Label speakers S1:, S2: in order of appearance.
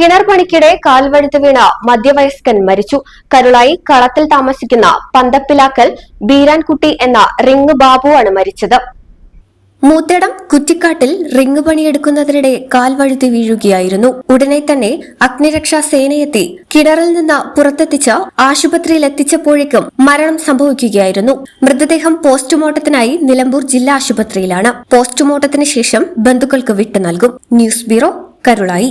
S1: കിണർ പണിക്കിടെ കാൽവഴുത്ത് വീണ മധ്യവയസ്കൻ മരിച്ചു. കരുളായി കളത്തിൽ താമസിക്കുന്ന പന്തപ്പിലാക്കൽ ബീരാൻകുട്ടി എന്ന റിങ് ബാബുവാണ് മരിച്ചത്. മൂത്തടം കുറ്റിക്കാട്ടിൽ റിങ് പണിയെടുക്കുന്നതിനിടെ കാൽവഴുതി വീഴുകയായിരുന്നു. ഉടനെ തന്നെ അഗ്നിരക്ഷാ സേനയെത്തി കിണറിൽ നിന്ന് പുറത്തെത്തിച്ച് ആശുപത്രിയിൽ എത്തിച്ചപ്പോഴേക്കും മരണം സംഭവിക്കുകയായിരുന്നു. മൃതദേഹം പോസ്റ്റ്മോർട്ടത്തിനായി നിലമ്പൂർ ജില്ലാ ആശുപത്രിയിലാണ്. പോസ്റ്റ്മോർട്ടത്തിന് ശേഷം ബന്ധുക്കൾക്ക് വിട്ടു നൽകും. News bureau Karulai.